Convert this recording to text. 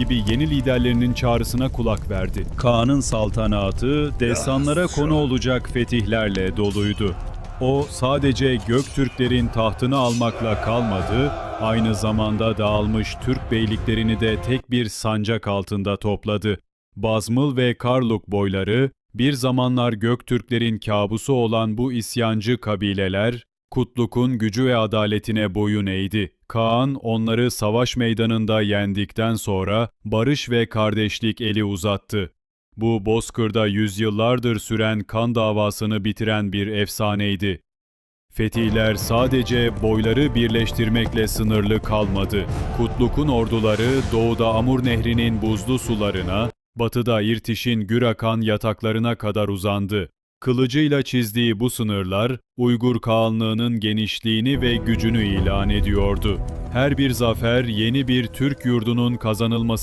gibi yeni liderlerinin çağrısına kulak verdi. Kaan'ın saltanatı destanlara konu olacak fetihlerle doluydu. O sadece Göktürklerin tahtını almakla kalmadı, aynı zamanda dağılmış Türk beyliklerini de tek bir sancak altında topladı. Bazmıl ve Karluk boyları, bir zamanlar Göktürklerin kabusu olan bu isyancı kabileler, Kutluk'un gücü ve adaletine boyun eğdi. Kaan onları savaş meydanında yendikten sonra barış ve kardeşlik eli uzattı. Bu bozkırda yüzyıllardır süren kan davasını bitiren bir efsaneydi. Fetihler sadece boyları birleştirmekle sınırlı kalmadı. Kutluk'un orduları doğuda Amur Nehri'nin buzlu sularına, batıda İrtiş'in gür akan yataklarına kadar uzandı. Kılıcıyla çizdiği bu sınırlar, Uygur Kağanlığı'nın genişliğini ve gücünü ilan ediyordu. Her bir zafer yeni bir Türk yurdunun kazanılması